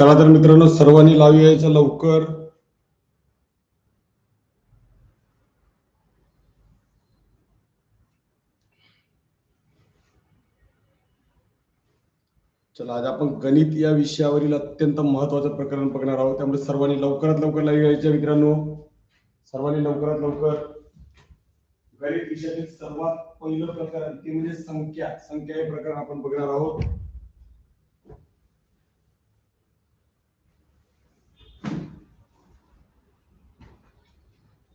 चला तर मित्रांनो सर्वांनी लावू यायचं लवकर. चला आज आपण गणित या विषयावरील अत्यंत महत्वाचं प्रकरण बघणार आहोत. त्यामुळे सर्वांनी लवकरात लवकर लावी यायच्या मित्रांनो. सर्वांनी लवकरात लवकर गणित विषयातील सर्वात पहिलं प्रकरण ते म्हणजे संख्या. संख्या हे प्रकरण आपण बघणार आहोत.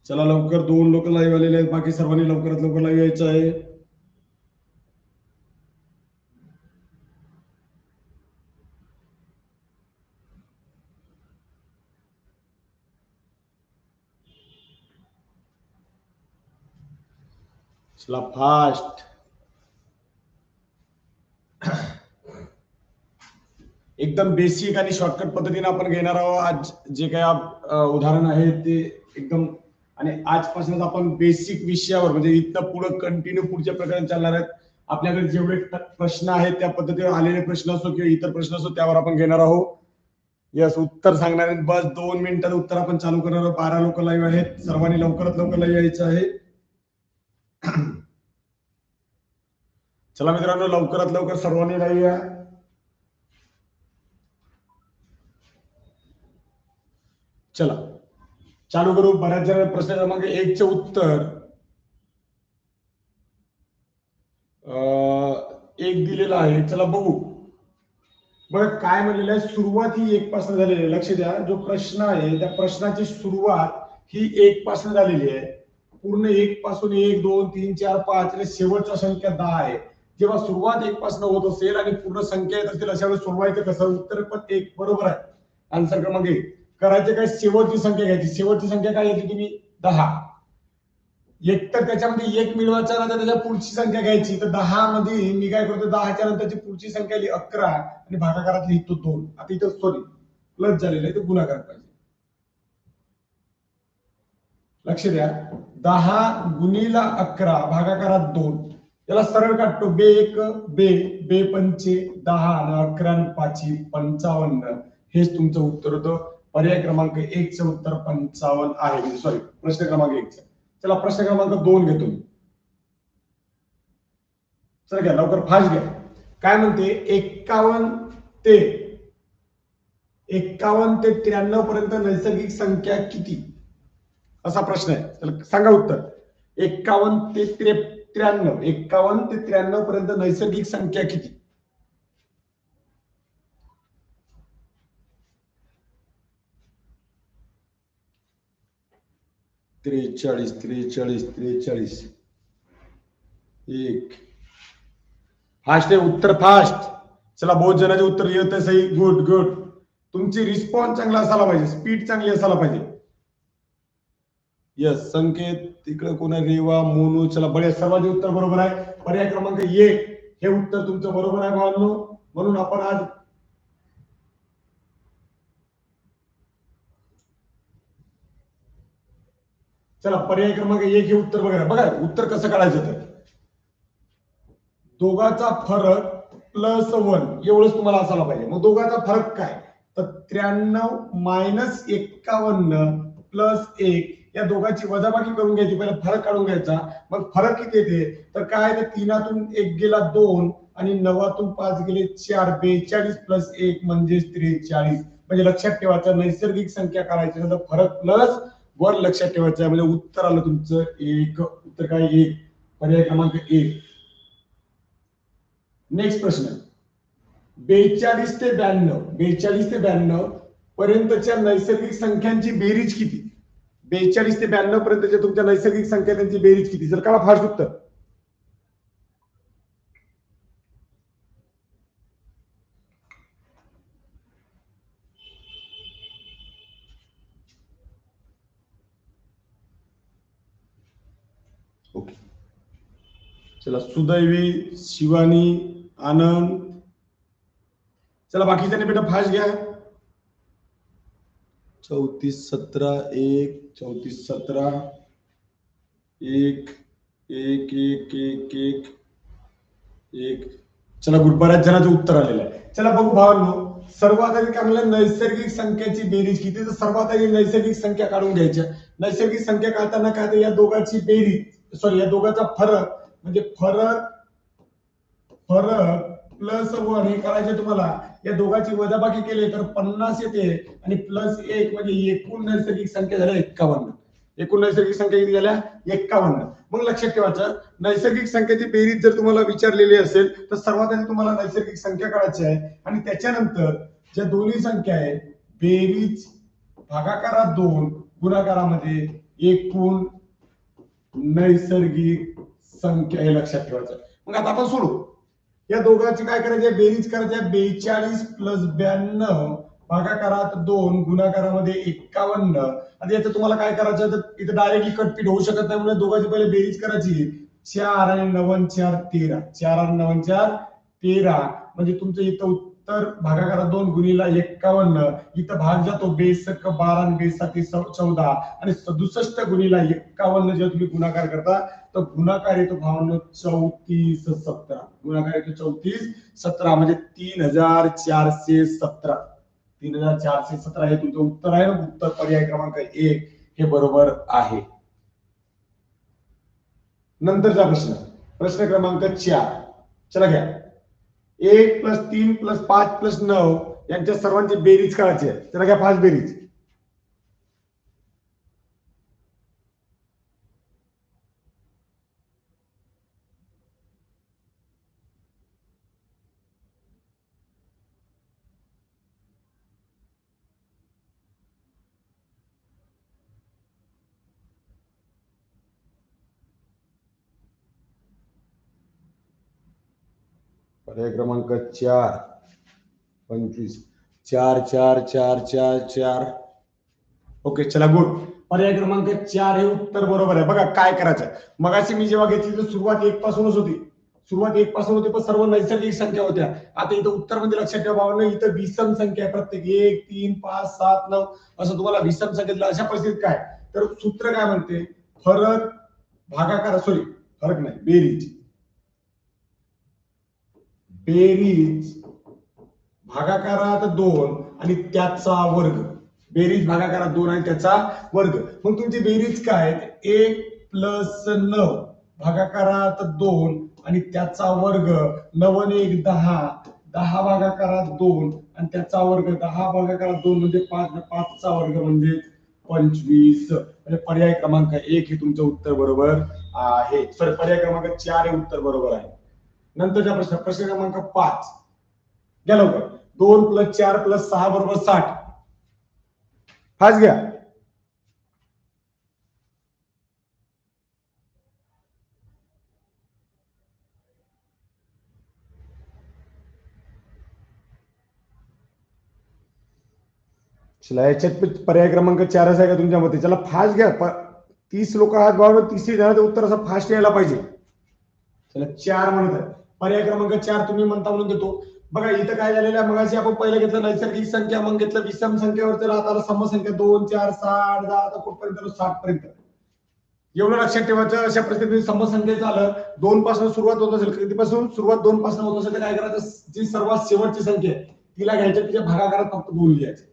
चला लवकर दोन लोक लाईव्ह आलेले आहेत बाकी सर्वांनी लवकरात लवकर लाईव्ह यायचं आहे. चला फास्ट एकदम बेसिक आणि शॉर्टकट पद्धतीने आपण घेणार आहोत. आज जे काही उदाहरण आहे ते एकदम आणि आजपासूनच आपण बेसिक विषयावर म्हणजे इथं पुढे कंटिन्यू पुढचे प्रकरण चालणार आहेत. आपल्याकडे जेवढे प्रश्न आहेत त्या पद्धतीने आलेले प्रश्न असो किंवा इतर प्रश्न असो त्यावर आपण घेणार आहोत. यस उत्तर सांगणार आहेत. बस दोन मिनिटात उत्तर आपण चालू करणार आहोत. बारा लोक लाईव्ह आहेत. सर्वांनी लवकरात लवकर लाईव्ह यायचं आहे. चला मित्रांनो लवकरात लवकर सर्वांनी लाईव्ह या. चला. चालू करू बऱ्याच जण प्रश्न क्रमांक एक चे उत्तर. अं, एक दिलेला आहे. चला बघू. बघा काय म्हणलेलं आहे? सुरुवात ही एक पासून झालेली आहे. लक्ष द्या. जो प्रश्न आहे त्या प्रश्नाची सुरुवात ही एक पासून झालेली आहे. पूर्ण एक पासून एक दोन तीन चार पाच आणि शेवटच्या संख्या दहा आहे. जेव्हा सुरुवात एक पासून होत असेल आणि पूर्ण संख्या येत असेल अशा वेळेस सोडवायचं कसं? उत्तर पण एक बरोबर आहे. आन्सर क्रमांक एक. करायचे काय? शेवटची संख्या घ्यायची. शेवटची संख्या काय येते तुम्ही? दहा. एक तर त्याच्यामध्ये एक मिळवायचा नंतर त्याच्या पुढची संख्या घ्यायची. तर दहा मध्ये मी काय करतो? दहाच्या नंतरची पुढची संख्या लिही अकरा आणि भागाकारात लिहितो दोन. आता इथं सॉरी प्लस झालेलं आहे ते गुणाकार पाहिजे. लक्ष द्या. दहा गुणीला अकरा भागाकारात दोन. याला सरळ काढतो. बे एक बे बे पंचे दहा आणि अकरा आणि पंचावन्न. हेच तुमचं उत्तर होतं. पर्याय क्रमांक एक च उत्तर पंचावन्न आहे. म्हणजे सॉरी प्रश्न क्रमांक एक चला प्रश्न क्रमांक दोन घेतो चला घ्या लवकर फास्ट घ्या. काय म्हणते? एक्कावन्न ते एक्कावन्न ते त्र्याण्णव पर्यंत नैसर्गिक संख्या किती? असा प्रश्न आहे. चला सांगा उत्तर. एक्कावन्न ते त्रे त्र्याण्णव. एक्कावन्न ते त्र्याण्णव पर्यंत नैसर्गिक संख्या किती? त्रेचाळीस त्रेचाळीस त्रेचाळीस. एक. फास्ट आहे उत्तर फास्ट चला बहुत जणांचे उत्तर येत सही गुड गुड तुमची रिस्पॉन्स चांगला असायला पाहिजे. स्पीड चांगली असायला पाहिजे. यस संकेत. तिकडे कोणा रेवा मोनू. चला बढिया सर्वांचे उत्तर बरोबर आहे. पर्याय क्रमांक एक. हे उत्तर तुमचं बरोबर आहे भावांनो. म्हणून आपण आज चला पर्याय क्रमांक एक हे उत्तर बघा बघा उत्तर कसं काढायचं तर. दोघाचा फरक प्लस वन एवढंच तुम्हाला असायला पाहिजे. मग दोघाचा फरक काय? तर त्र्याण्णव मायनस एक्कावन्न प्लस एक. या दोघांची वजाबाकी करून घ्यायची. पहिला फरक काढून घ्यायचा. मग फरक किती येते? तर काय तर तीनातून एक गेला दोन आणि नवातून पाच गेले चार. बेचाळीस प्लस एक म्हणजे त्रेचाळीस. म्हणजे लक्षात ठेवायचं. नैसर्गिक संख्या काढायची. तर फरक प्लस वर लक्षात ठेवायचं आहे. म्हणजे उत्तर आलं तुमचं एक उत्तर काय? एक. पर्याय क्रमांक एक. नेक्स्ट प्रश्न. बेचाळीस ते ब्याण्णव बेचाळीस ते ब्याण्णव पर्यंतच्या नैसर्गिक संख्यांची बेरीज किती? बेचाळीस ते ब्याण्णव पर्यंतच्या तुमच्या नैसर्गिक संख्या त्यांची बेरीज किती? जर काळा फास्ट उत्तर ओके चला सुदैवी शिवानी आनंद. चला बाकीच्याने बेटा फास्ट घ्या. चौतीस सतरा एक चौतीस सतरा एक एक एक एक एक एक. चला गुड बऱ्याच जणांचं उत्तर आलेलं आहे. चला बघू भावांनो. सर्वात आधी काय नैसर्गिक संख्याची बेरीज किती? तर सर्वात आधी नैसर्गिक संख्या काढून घ्यायच्या. नैसर्गिक संख्या काढताना काय तर या दोघांची बेरीज सॉरी या दोघांचा फरक म्हणजे फरक फरक प्लस वन हे करायचे तुम्हाला. या दोघांची वजाबाकी केली तर पन्नास येते आणि प्लस एक म्हणजे एकूण नैसर्गिक संख्या झाल्या एक्कावन्न एकूण नैसर्गिक संख्या किती झाल्या? एक्कावन्न मग लक्षात ठेवायचं नैसर्गिक संख्येची बेरीज जर तुम्हाला विचारलेली असेल तर सर्वात आधी तुम्हाला नैसर्गिक संख्या काढायची आहे आणि त्याच्यानंतर ज्या दोन्ही संख्या आहे बेरीज भागाकारात दोन गुणाकारामध्ये एकूण नैसर्गिक संख्या हे लक्षात ठेवायचं. मग आता आपण सोडू. या दोघांची काय करायचे? बेरीज करायची. आहे बेचाळीस प्लस ब्याण्णव भागाकारात दोन गुणाकारामध्ये एक्कावन्न आता याचं तुम्हाला काय करायचं तर इथं डायरेक्टली कटपीट होऊ शकत नाही म्हणून दोघांची पहिले बेरीज करायची. चार आणि नवन चार तेरा. चार आणि नवन चार तेरा. म्हणजे तुमचं इथं उत्तर भागाकारात दोन गुणीला एक्कावन्न. इथं भाग जातो बेसक बारा बेसाठी चौदा. आणि सदुसष्ट गुणीला एक्कावन्न जेव्हा तुम्ही गुणाकार करता तर गुणाकार येतो भावांनो चौतीस सतरा. गुणाकार येतो चौतीस सतरा म्हणजे तीन हजार चारशे सतरा. तीन हजार चारशे सतरा हे तुमचं उत्तर आहे ना? उत्तर पर्याय क्रमांक एक हे बरोबर आहे. नंतरचा प्रश्न. प्रश्न क्रमांक चार. चला घ्या. एक प्लस तीन प्लस पाच प्लस नऊ यांच्या सर्वांची बेरीज करायची आहे. त्याला घ्या पाच बेरीज. पर्याय क्रमांक चार. पंचवीस. चार चार चार चार चार. ओके चला गुड. पर्याय क्रमांक चार हे उत्तर बरोबर आहे. बघा काय करायचं? मगाशी मी जेव्हा घेतली तर सुरुवात एक पासूनच होती. सुरुवात एक पासून होती पण सर्व नैसर्गिक संख्या होत्या. आता इथं उत्तरमध्ये लक्षात ठेवा इथं विषम संख्या आहे प्रत्येक. एक तीन पाच सात नऊ. असं तुम्हाला विषम संख्येतलं अशा परिस्थितीत काय? तर सूत्र काय म्हणते? फरक भागाकार सॉरी फरक नाही. बेरीज. बेरीज. भागाकारात दोन आणि त्याचा वर्ग. बेरीज भागाकारात दोन आणि त्याचा वर्ग. मग तुमची बेरीज काय? एक प्लस नऊ. भागाकारात दोन आणि त्याचा वर्ग नवन एक दहा. दहा भागाकारात दोन आणि त्याचा वर्ग दहा. भागाकारात दोन म्हणजे पाच. पाचचा वर्ग म्हणजे पंचवीस. म्हणजे पर्याय क्रमांक एक हे तुमचं उत्तर बरोबर आहे. सॉरी पर्याय क्रमांक चार हे उत्तर बरोबर आहे. नंतरचा प्रश्न प्रश्न क्रमांक पाच. घ्या लवकर. दोन प्लस चार प्लस सहा बरोबर साठ. फास्ट घ्या. चला याच्यात पर्याय क्रमांक चारच आहे का तुमच्या मते? चला फास्ट घ्या. तीस लोक आहात भाव तिसरी झालं उत्तर असं फास्ट यायला पाहिजे. चला चार म्हणत आहे. पर्याय क्रमांक चार तुम्ही म्हणता म्हणून देतो. बघा इथं काय झालेलं आहे? मगाशी आपण पहिलं घेतलं नैसर्गिक संख्या मग घेतलं विषम संख्येवर चला आता समसंख्या दोन चार सहा आठ दहा आता कुठपर्यंत साठ पर्यंत. एवढं लक्षात ठेवायचं अशा परिस्थितीत समसंख्येचं आलं दोन पासून सुरुवात होत असेल. कितीपासून सुरुवात दोन पासून होत असेल. तर काय करायचं? जी सर्वात शेवटची संख्या आहे तिला घ्यायची तिच्या भागाकारात फक्त दोन लिहायचे.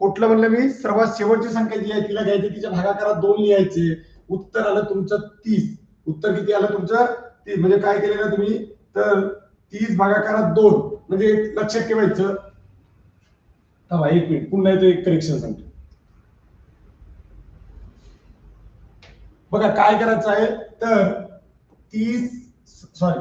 कुठलं म्हणलं मी? सर्वात शेवटची संख्या जी आहे तिला घ्यायची तिच्या भागाकारात दोन लिहायचे. उत्तर आलं तुमचं तीस. उत्तर किती आलं तुमचं तीस? म्हणजे काय केलेलं तुम्ही? तर तीस भागाकारात दोन. म्हणजे लक्षात ठेवायचं. थांबा एक मिनिट. पुन्हा येतो एक करेक्शन सांगतो. बघा काय करायचं आहे? तर तीस सॉरी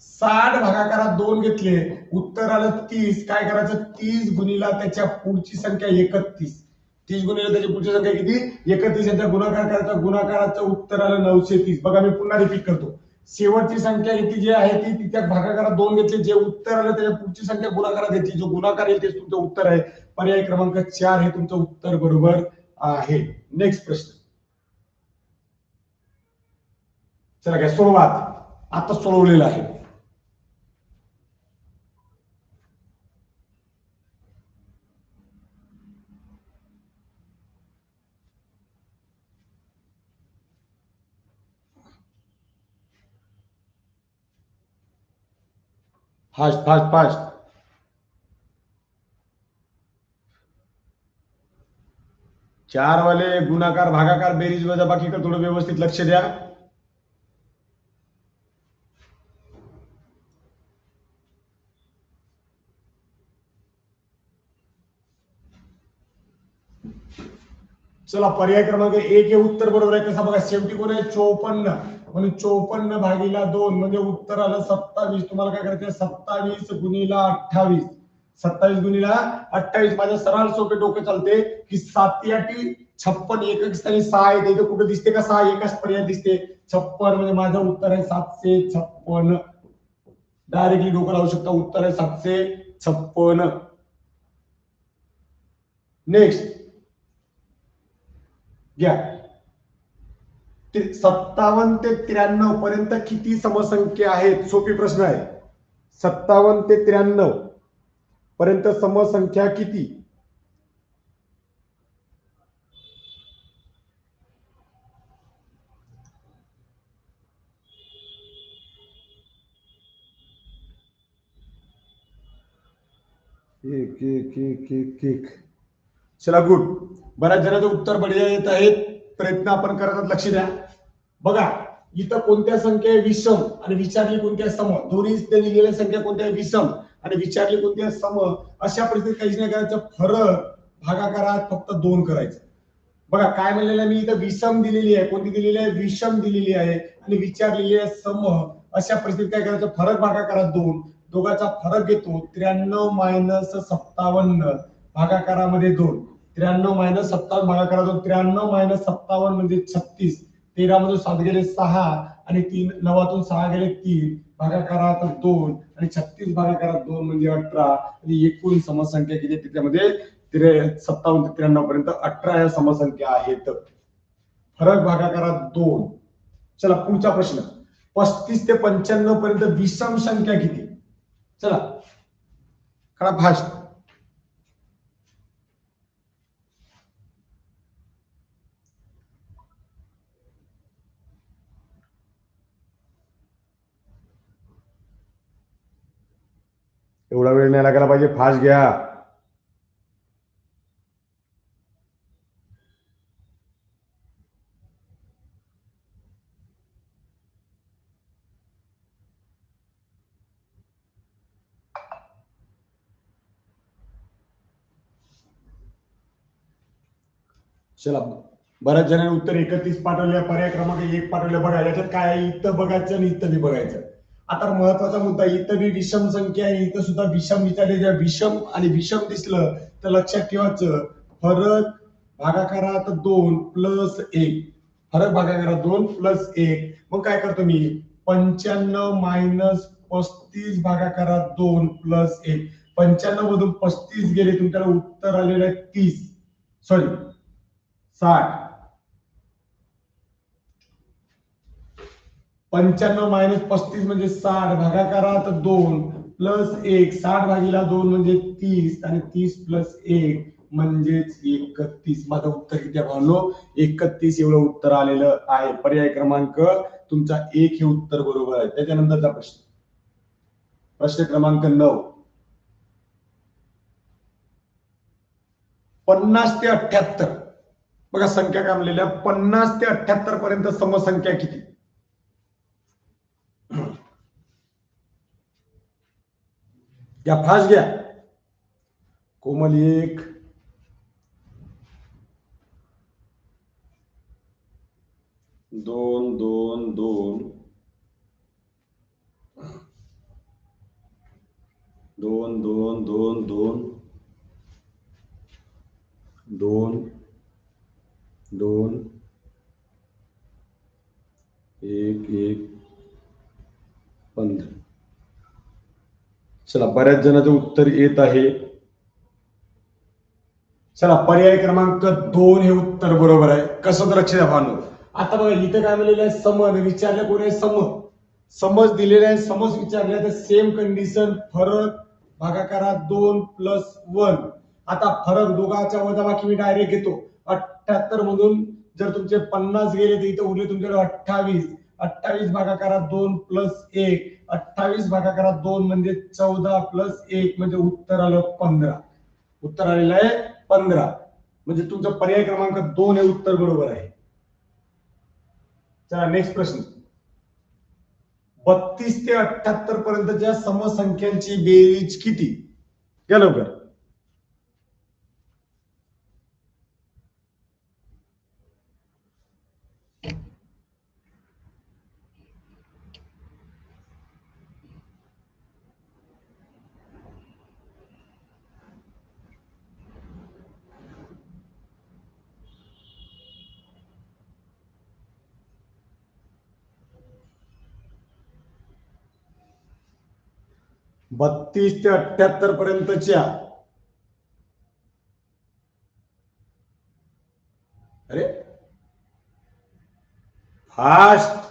साठ भागाकारात दोन घेतले. उत्तर आलं तीस. काय करायचं? तीस गुणीला त्याच्या पुढची संख्या एकतीस. तीस गुणीला त्याची पुढची संख्या किती? एकतीस. यांचा गुणाकार करायचा. गुणाकाराचं उत्तर आलं नऊशे तीस. बघा मी पुन्हा रिपीट करतो. शेवटची संख्या येते जी आहे ती तिच्या भागाकारात दोन घेतले. जे उत्तर आलं त्याच्या पुढची संख्या गुणाकारात घेतली जो गुणाकार येईल तेच तुमचं उत्तर आहे. पर्याय क्रमांक चार हे तुमचं उत्तर बरोबर आहे. नेक्स्ट प्रश्न. चला काय सोडवा आता सोडवलेला आहे. फास्ट फास्ट फास्ट चार वाले गुणाकार भागाकार बेरीज वजा वजाबाकीकडे थोडं व्यवस्थित लक्ष द्या. चला पर्याय क्रमांक एक हे उत्तर बरोबर आहे. कसा बघा शेवटी कोण आहे? चोपन्न. म्हणून चोपन्न भागीला दोन म्हणजे उत्तर आलं सत्तावीस. तुम्हाला काय करायचं सत्तावीस गुणीला अठ्ठावीस. सत्तावीस गुणीला अठ्ठावीस. माझ्या सरळ सोपे डोके चालते. की सात आठी छप्पन एक स्थानी सहा आहे इथे कुठे दिसते का? सहा एकाच पर्याय दिसते. छप्पन म्हणजे माझं उत्तर आहे सातशे छप्पन. डायरेक्टली डोकं लावू शकता. उत्तर आहे सातशे छप्पन. नेक्स्ट घ्या. सत्तावन्न ते त्र्याण्णव पर्यंत किती समसंख्या आहेत? सोपी प्रश्न आहे. सत्तावन्न ते त्र्याण्णव पर्यंत समसंख्या किती? एक एक एक एक एक. चला गुड. बऱ्याच जणांचं उत्तर बढिया येत आहेत. प्रयत्न आपण करतात लक्ष द्या. बघा इथं कोणत्या संख्या आहे विषम आणि विचारली कोणत्या सम? दोन्ही लिहिलेल्या दिलेल्या संख्या कोणत्या विषम आणि विचारली कोणत्या सम? अशा परिस्थितीत काहीच नाही करायचं फरक भागाकारात फक्त दोन करायचं. बघा काय म्हणलेलं मी इथं? विषम दिलेली आहे. कोणती दिलेली आहे? विषम दिलेली आहे. आणि विचारलेली आहे सम. अशा परिस्थितीत काय करायचं? फरक भागाकारात दोन. दोघांचा फरक घेतो त्र्याण्णव मायनस सत्तावन्न भागाकारामध्ये दोन. त्र्याण्णव मायनस सत्तावन्न भागाकारात दोन त्र्याण्णव मायनस सत्तावन्न म्हणजे छत्तीस. तेरा मधून सात गेले सहा आणि तीन नवातून सहा गेले तीन. भागाकारात दोन आणि छत्तीस भागाकारात दोन म्हणजे अठरा. आणि एकूण समसंख्या किती त्याच्यामध्ये सत्तावन्न ते त्र्याण्णव पर्यंत अठरा या समसंख्या आहेत. फरक भागाकारात दोन. चला पुढचा प्रश्न. पस्तीस ते पंच्याण्णव पर्यंत विषम संख्या किती? चला. खरा फास्ट एवढा वेळ नाही लागायला पाहिजे फास्ट घ्या. चला बऱ्याच जणांनी उत्तर एकतीस पाठवले पर्याय क्रमांक एक पाठवले. बघा याच्यात काय इथं बघायचं आणि इथं बी बघायचं. आता महत्त्वाचा मुद्दा इथं बी विषम संख्या आहे इथं सुद्धा विषम विचारले ज्या. विषम आणि विषम दिसलं तर लक्षात ठेवायचं फरक भागाकारात दोन प्लस एक. फरक भागाकारात दोन प्लस एक. मग काय करतो मी? पंच्याण्णव मायनस पस्तीस भागाकारात दोन प्लस एक. पंच्याण्णव मधून पस्तीस गेले तुमच्याला उत्तर आलेलं आहे तीस. सॉरी साठ. पंच्याण्णव मायनस पस्तीस म्हणजे साठ भागाकारात दोन प्लस एक साठ भागीला दोन म्हणजे तीस आणि तीस प्लस एक म्हणजेच एकतीस. माझं उत्तर किती भावलो एकतीस एवढं उत्तर आलेलं आहे. पर्याय क्रमांक तुमचा एक हे उत्तर बरोबर आहे. त्याच्यानंतरचा प्रश्न. प्रश्न क्रमांक नऊ. पन्नास ते अठ्याहत्तर. बघा संख्या कामलेल्या पन्नास ते अठ्याहत्तर पर्यंत समसंख्या किती? या फास्ट घ्या. कोमल एक. दोन दोन दोन. दोन दोन दोन दोन. दोन. दोन. एक एक. पंधरा. चला बऱ्याच जणांचं उत्तर येत आहे. चला पर्याय क्रमांक दोन हे उत्तर बरोबर आहे. कसं तर लक्ष द्या भानू. आता बघा इथं काय म्हणलेलं आहे? समज. विचारलं कोणी आहे? सम समज दिलेले आहे. समज विचारले तर सेम कंडिशन फरक भागाकारात दोन प्लस वन आता फरक दोघांच्या वजाबाकी मी डायरेक्ट घेतो. अठ्याहत्तर मधून जर तुमचे पन्नास गेले तर इथं उरले तुमच्याकडे अठ्ठावीस. अठ्ठावीस भागाकारात दोन प्लस एक. अठ्ठावीस भागाकारात दोन म्हणजे चौदा प्लस एक म्हणजे उत्तर आलं पंधरा. उत्तर आलेलं आहे पंधरा. म्हणजे तुमचा पर्याय क्रमांक दोन हे उत्तर बरोबर आहे. चला नेक्स्ट प्रश्न. बत्तीस ते अठ्याहत्तर पर्यंतच्या समसंख्यांची बेरीज किती? गेलो लवकर. बत्तीस ते अठ्याहत्तर पर्यंतच्या. अरे. फास्ट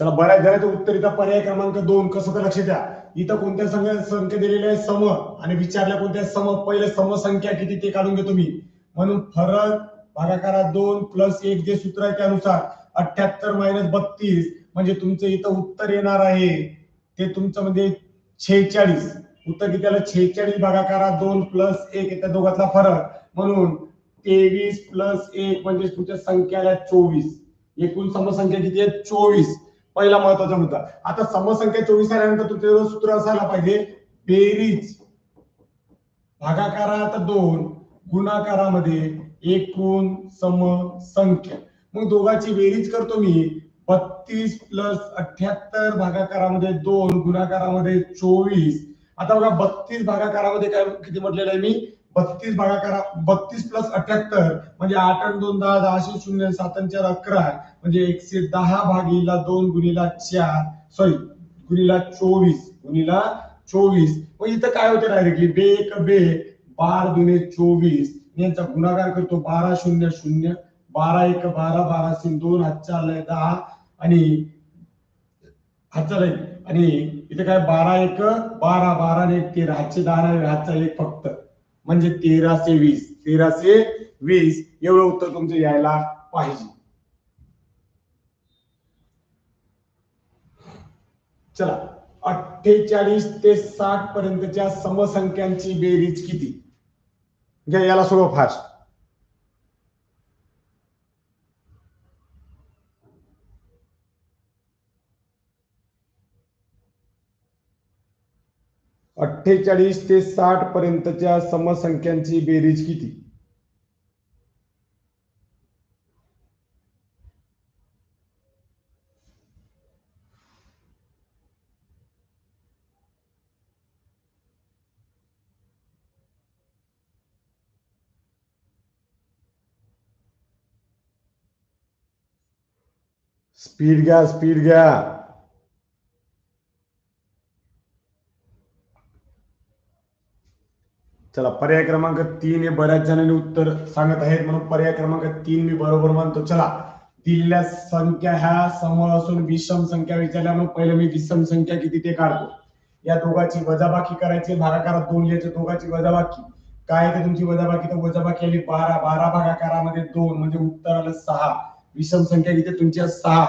चला बऱ्याच जणांचं उत्तर इथं पर्याय क्रमांक दोन. कसं तर लक्ष द्या. इथं कोणत्या संख्या संख्या दिलेल्या आहे सम. आणि विचारल्या कोणत्या सम. पहिले समसंख्या किती ते काढून घेतो मी म्हणून फरक भागाकारात दोन प्लस एक जे सूत्र आहे त्यानुसार अठ्याहत्तर मायनस बत्तीस म्हणजे तुमचं इथं उत्तर येणार आहे. ते तुमचं म्हणजे छेचाळीस. उत्तर किती आलं? छेचाळीस भागाकारा दोन प्लस एक त्या दोघातला फरक. म्हणून तेवीस प्लस एक म्हणजे तुमच्या संख्या आल्या चोवीस. एकूण समसंख्या किती आहे चोवीस. पहिला महत्त्वाचा मुद्दा. आता समसंख्या चोवीस आल्यानंतर तुमचं सूत्र असायला पाहिजे बेरीज. भागाकारात दोन गुणाकारामध्ये एकूण समसंख्या. मग दोघांची बेरीज करतो मी. बत्तीस प्लस अठ्याहत्तर भागाकारामध्ये दोन गुणाकारामध्ये चोवीस. आता बघा बत्तीस भागाकारामध्ये काय किती म्हटलेलं आहे मी? बत्तीस भागाकारा बत्तीस प्लस अठ्याहत्तर म्हणजे आठ आणि दोन दहा दहाशे शून्य सात चार अकरा. म्हणजे एकशे दहा भागीला दोन गुणीला चार सॉरी गुणीला चोवीस गुणीला चोवीस. मग इथं काय होते डायरेक्टली बे एक बे बार दुने चोवीस. यांचा गुणाकार करतो बारा शून्य शून्य बारा एक बारा बारा दोन हात चार दहा. आणि हातचा आणि इथे काय बारा एक बारा बारा आणि एक तेरा. हातचे दहा हातचा एक फक्त. म्हणजे तेराशे वीस. तेराशे वीस. एवढं उत्तर तुमचं यायला पाहिजे. चला. अठ्ठेचाळीस ते साठ पर्यंतच्या समसंख्यांची बेरीज किती? घ्या याला सोडव फास्ट अठ्ठेचाळीस ते साठ पर्यंतच्या समसंख्यांची बेरीज किती? स्पीड घ्या स्पीड घ्या. चला पर्याय क्रमांक तीन हे बऱ्याच जणांनी उत्तर सांगत आहेत म्हणून पर्याय क्रमांक तीन मी बरोबर मानतो. चला दिलेल्या संख्या ह्या समोर असून विषम संख्या विचारल्या म्हणून पहिले मी विषम संख्या किती ते काढतो. या दोघांची वजाबाकी करायची भागाकारात दोन लिहायचे दोघांची वजाबाकी. काय ते तुमची वजाबाकी? तर वजाबाकी आली बारा बारा भागाकारामध्ये दोन म्हणजे उत्तर आलं सहा. विषम संख्या किती? तुमच्या सहा.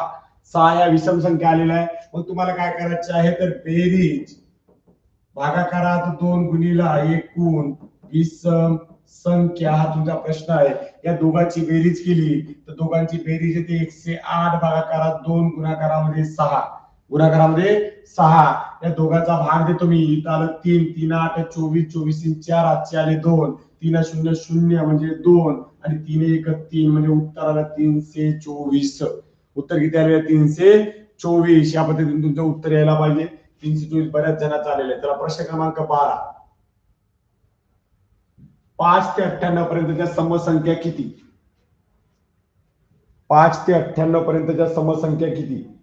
सहा या विषम संख्या आलेल्या आहे मग तुम्हाला काय करायचे आहे? तर बेरीज. भागाकारात दोन गुणीला एकूण विषम संख्या हा तुमचा प्रश्न आहे. या दोघांची बेरीज केली तर दोघांची बेरीज येते एकशे आठ भागाकारात दोन गुणाकारामध्ये सहा. गुणाकारामध्ये सहा. या दोघांचा भाग देतो मी. इथं आलं तीन तीन आठ चोवीस चोवीस तीन चार आजचे आले दोन. तीन शून्य शून्य म्हणजे दोन. आणि तीन एक तीन म्हणजे उत्तर आलं तीनशे चोवीस. उत्तर किती आले तीनशे चोवीस. या पद्धतीने तुमचं उत्तर यायला पाहिजे. तीनशे चोवीस बऱ्याच जणांचा आलेलं आहे. त्याला प्रश्न क्रमांक बारा. पाच ते अठ्ठ्याण्णव पर्यंतच्या समसंख्या किती? पाच ते अठ्ठ्याण्णव पर्यंतच्या समसंख्या किती?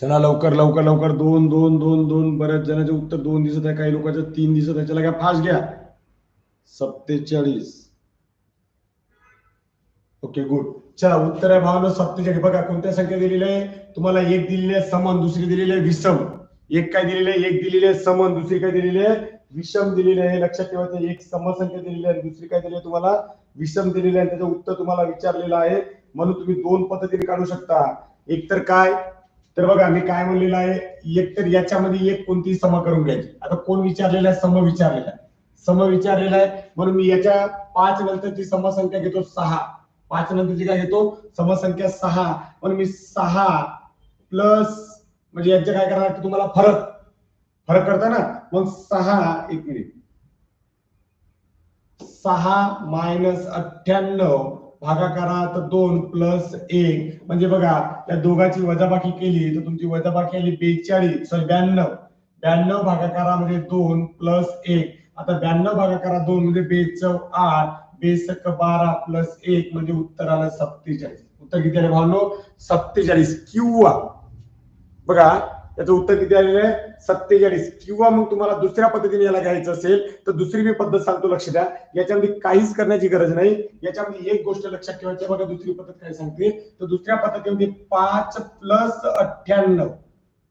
चला लवकर लवकर लवकर. दोन दोन दोन दोन. बऱ्याच जणांचे उत्तर दोन दिसत आहे काही लोकांचं तीन दिसत आहे. चला काय फास्ट घ्या. सत्तेचाळीस. Okay good. चला उत्तर आहे भावना सत्तेचाळीस. बघा कोणत्या संख्या दिलेल्या आहे? तुम्हाला एक दिलेली आहे समान. दुसरी दिलेली आहे विषम. एक काय दिलेली आहे? एक दिलेली आहे समान. दुसरी काय दिलेली आहे? विषम दिलेली आहे. लक्षात ठेवायचं एक समसंख्या दिलेली आहे दुसरी काय दिली आहे तुम्हाला? विषम दिलेली आहे. त्याचं उत्तर तुम्हाला विचारलेलं आहे. म्हणून तुम्ही दोन पद्धतीने काढू शकता. एक तर काय? तर बघा मी काय म्हणलेलं आहे? एक तर याच्यामध्ये एक कोणतीही सम करून घ्यायची. आता कोण विचारलेला आहे? सम विचारलेला आहे. सम विचारलेला आहे. म्हणून मी याच्या पाच नंतरची समसंख्या घेतो सहा. पाच नंतरची काय घेतो? समसंख्या सहा. म्हणून मी सहा प्लस म्हणजे यांच्या काय करणार? तुम्हाला फरक. फरक करता ना? मग सहा एक मिनिट. सहा मायनस अठ्ठ्याण्णव भागाकारा तर दोन प्लस एक. म्हणजे बघा त्या दोघांची वजाबाकी केली तर तुमची वजाबाकी आली बेचाळीस. सॉरी ब्याण्णव. ब्याण्णव म्हणजे दोन प्लस एक. आता ब्याण्णव भागाकारा दोन म्हणजे बेचव आठ बेसक बारा प्लस एक म्हणजे उत्तर आलं सत्तेचाळीस. उत्तर किती आलं भावनो? सत्तेचाळीस. किंवा बघा याचं उत्तर किती आलेलं आहे? सत्तेचाळीस. किंवा मग तुम्हाला दुसऱ्या पद्धतीने याला घ्यायचं असेल तर दुसरी मी पद्धत सांगतो लक्ष द्या. याच्यामध्ये काहीच करण्याची गरज नाही. याच्यामध्ये एक गोष्ट लक्षात ठेवायची बघा दुसरी पद्धत काय सांगते? तर दुसऱ्या पद्धतीमध्ये पाच प्लस अठ्ठ्याण्णव.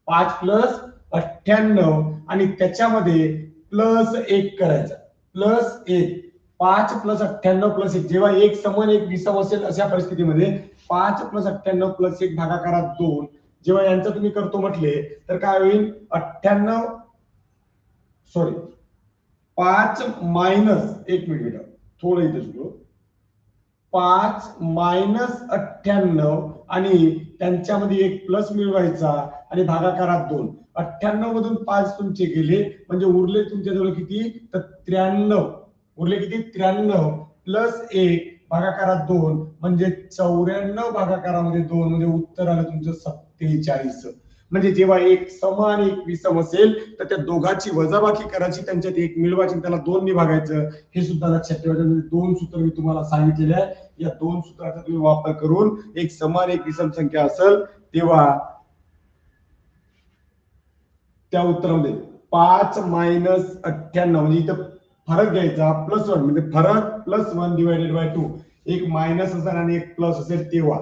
पाच प्लस अठ्ठ्याण्णव. आणि त्याच्यामध्ये प्लस एक करायचा. प्लस एक. पाच प्लस अठ्ठ्याण्णव प्लस एक. जेव्हा एक समान एक विसम असेल अशा परिस्थितीमध्ये पाच प्लस अठ्ठ्याण्णव प्लस एक भागाकारात दोन. जेव्हा यांचं तुम्ही करतो म्हटले तर काय होईल? अठ्ठ्याण्णव सॉरी पाच मायनस एक मिनिट बेटा थोडं इथे चुकलो पाच मायनस अठ्ठ्याण्णव आणि त्यांच्यामध्ये एक प्लस मिळवायचा आणि भागाकारात दोन. अठ्ठ्याण्णव मधून पाच तुमचे गेले म्हणजे उरले तुमच्याजवळ किती? तर त्र्याण्णव. उरले किती? त्र्याण्णव. प्लस एक भागाकारात दोन म्हणजे चौऱ्याण्णव भागाकारामध्ये दोन म्हणजे उत्तर आलं तुमचं सत्तेचाळीस. म्हणजे जेव्हा एक सम आणि एक विषम असेल तर त्या दोघांची वजाबाकी करायची त्यांच्यात एक मिळवायची त्याला दोन भागायचं हे सुद्धा लक्षात ठेवायचं म्हणजे दोन सूत्र मी तुम्हाला सांगितलेले आहे. या दोन सूत्राचा तुम्ही वापर करून एक समान एक विषम संख्या असेल तेव्हा त्या उत्तरामध्ये पाच मायनस अठ्ठ्याण्णव म्हणजे इथं फरक घ्यायचा प्लस वन म्हणजे फरक plus one divided by two एक मायनस असेल आणि एक प्लस असेल तेव्हा.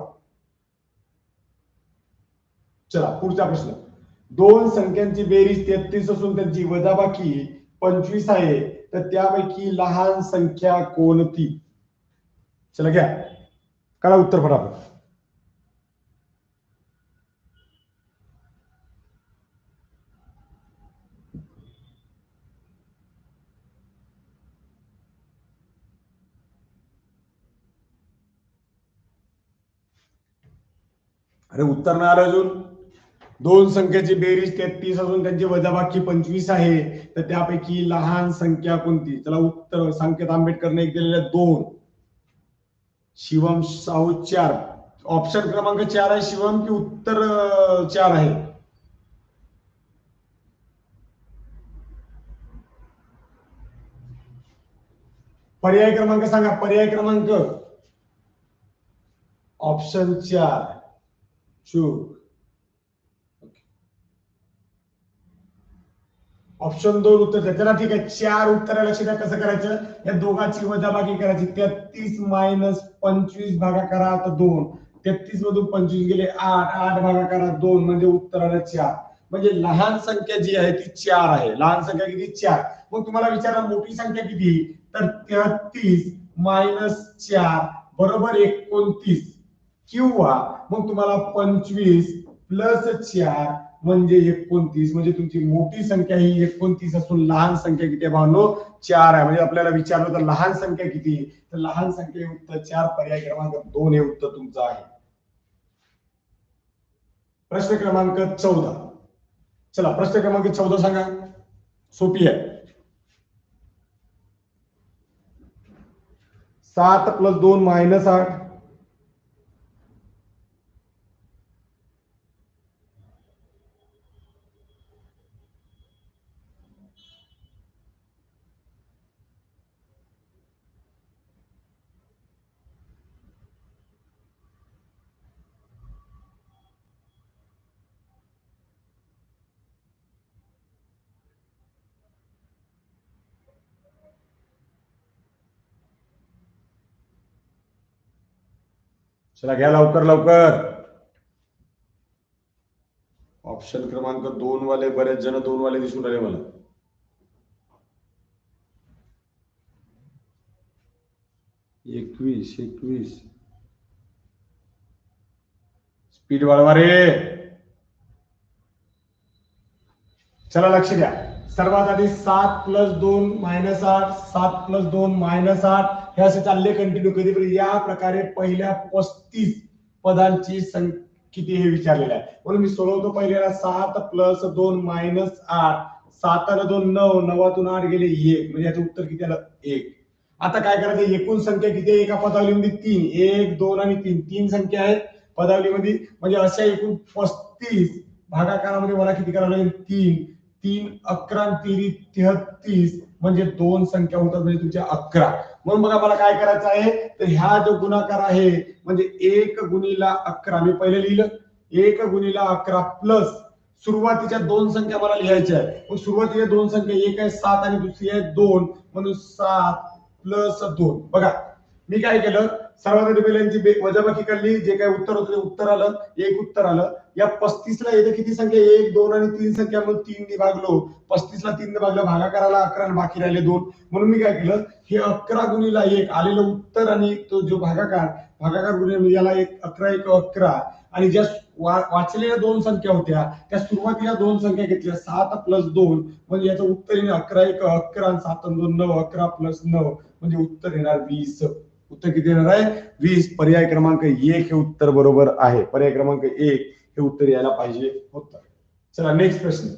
चला पुढचा प्रश्न. दोन संख्यांची बेरीज तेहतीस असून त्यांची वजाबाकी पंचवीस आहे तर त्यापैकी लहान संख्या कोणती? चला घ्या. काढा उत्तर फटाफट. अरे उत्तर नाही आलं अजून. दोन संख्येची बेरीज तेहतीस असून त्यांची वजाबाकी पंचवीस आहे. तर त्यापैकी लहान संख्या कोणती? त्याला उत्तर संकेत आंबेडकरने एक दिलेल्या दोन. शिवम साहू चार. ऑप्शन क्रमांक चार आहे शिवम की उत्तर चार आहे? पर्याय क्रमांक सांगा पर्याय क्रमांक. ऑप्शन चार. चूक ऑप्शन दोन उत्तर त्याला ठीक आहे. चार उत्तर लक्ष द्या कसं करायचं? या दोघांची वजाबाकी करायची. तेहतीस मायनस पंचवीस भागा करा तर दोन. तेहतीस मधून पंचवीस गेले आठ. आठ भागा करा दोन. म्हणजे उत्तर आलं चार. म्हणजे लहान संख्या जी आहे ती चार आहे. लहान संख्या किती? चार. मग तुम्हाला विचारा मोठी संख्या किती? तर तेहतीस मायनस चार बरोबर एकोणतीस. किंवा मग तुम्हाला पंचवीस प्लस चार म्हणजे एकोणतीस म्हणजे तुमची मोठी संख्या ही एकोणतीस असून लहान संख्या किती आहे भावनो? चार आहे. म्हणजे आपल्याला विचारलं तर लहान संख्या किती तर लहान संख्या हे उत्तर चार पर्याय क्रमांक दोन हे उत्तर तुमचं आहे. प्रश्न क्रमांक चौदा. चला प्रश्न क्रमांक चौदा सांगा. सोपी आहे. सात प्लस दोन मायनस आठ. चला घ्या लवकर लवकर. ऑप्शन क्रमांक दोन वाले बरेच जण दोन वाले दिसून राहिले मला. एकवीस एकवीस. स्पीड वाढवा रे. चला लक्ष द्या. सर्वात आधी सात प्लस दोन मायनस आठ सात प्लस दोन मायनस आठ हे असे चालले कंटिन्यू कधी या प्रकारे पहिल्या पस्तीस पदांची संख्या किती हे विचारलेलं आहे. म्हणून मी सोडवतो पहिल्याला. सात प्लस दोन मायनस आठ. साताला दोन नऊ नवातून आठ गेले एक. म्हणजे याचं उत्तर किती आलं? एक. आता काय करायचं? एकूण संख्या किती आहे? एका पदावलीमध्ये तीन. एक दोन आणि तीन. तीन संख्या आहेत पदावलीमध्ये. म्हणजे अशा एकूण पस्तीस भागाकारामध्ये मला किती करावं लागेल? तीन. तीन अकरा तेरी तेहतीस. म्हणजे दोन संख्या होतात म्हणजे तुमच्या अकरा. म्हणून बघा मला काय करायचं आहे? तर ह्या जो गुणाकार आहे म्हणजे एक गुणीला अकरा. मी पहिले लिहिलं. एक गुणीला अकरा प्लस सुरुवातीच्या दोन संख्या मला लिहायच्या आहे मग सुरुवातीच्या दोन संख्या एक आहे सात आणि दुसरी आहे दोन. म्हणून सात प्लस दोन. बघा मी काय केलं? सर्वांना आधी पहिल्यांची वजाबाकी काढली जे काय उत्तर होतं उत्तर आलं एक उत्तर आलं. या पस्तीसला येतं किती संख्या? एक दोन आणि तीन संख्या म्हणून तीन भागलो पस्तीसला तीन भागलं भागाकाराला अकरा बाकी राहिले दोन. म्हणून मी काय केलं? हे अकरा गुणीला एक आलेलं उत्तर आणि तो जो भागाकार भागाकार गुणिले म्हणजे याला एक अकरा एक अकरा. आणि ज्या वा- वाचलेल्या दोन संख्या होत्या त्या सुरुवातीला दोन संख्या घेतल्या. सात प्लस दोन म्हणजे याचं उत्तर येणार अकरा एक अकरा आणि सात आणि दोन नऊ अकरा प्लस नऊ म्हणजे उत्तर येणार वीस. उत्तर किती येणार आहे? वीस. पर्याय क्रमांक एक हे उत्तर बरोबर आहे. पर्याय क्रमांक एक हे उत्तर यायला पाहिजे होतं. चला नेक्स्ट प्रश्न.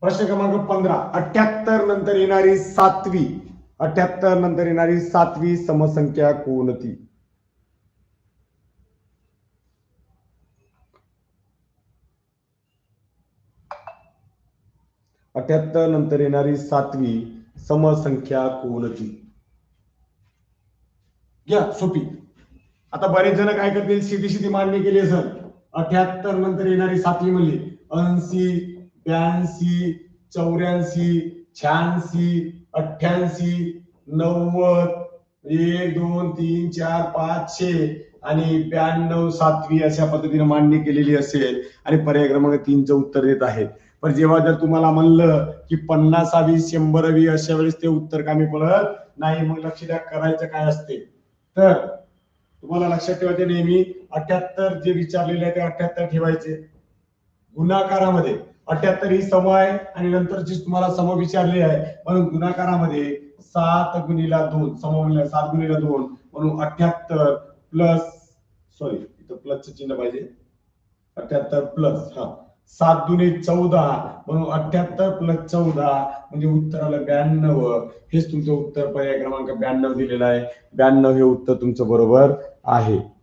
प्रश्न क्रमांक पंधरा. अठ्याहत्तर नंतर येणारी सातवी. अठ्याहत्तर नंतर येणारी सातवी समसंख्या कोणती? अठ्याहत्तर नंतर येणारी सातवी समसंख्या कोणती? घ्या सोपी. आता बरेच जण काय करतील? सीधी सीधी मांडणी केली असेल. अठ्याहत्तर नंतर येणारी सातवी म्हणली. ऐंशी ब्याऐंशी चौऱ्याऐंशी शहाऐंशी अठ्ठ्याऐंशी नव्वद एक दोन तीन चार पाच छे आणि ब्याण्णव सातवी अशा पद्धतीने मांडणी केलेली असेल आणि पर्याय क्रमांक तीनचं उत्तर देत आहेत. पण जेव्हा जर तुम्हाला म्हणलं की पन्नासावी शंभरावी अशा वेळेस ते उत्तर कामी पडत नाही मग लक्ष द्या करायचं काय असते? तर तुम्हाला लक्षात ठेवायचे नेहमी अठ्याहत्तर जे विचारलेले आहे ते अठ्याहत्तर ठेवायचे. गुणाकारामध्ये अठ्याहत्तर ही सम आहे आणि नंतरची तुम्हाला सम विचारली आहे म्हणून गुणाकारामध्ये सात गुणीला दोन सम म्हणलं सात गुणीला दोन म्हणून अठ्याहत्तर प्लस सॉरी इथं प्लसचं चिन्ह पाहिजे. अठ्याहत्तर प्लस हा. सात दुने चौदा म्हणून अठ्याहत्तर प्लस चौदा म्हणजे उत्तर आलं ब्याण्णव. हेच तुमचं उत्तर पर्याय क्रमांक ब्याण्णव दिलेला आहे. ब्याण्णव हे उत्तर तुमचं बरोबर आहे.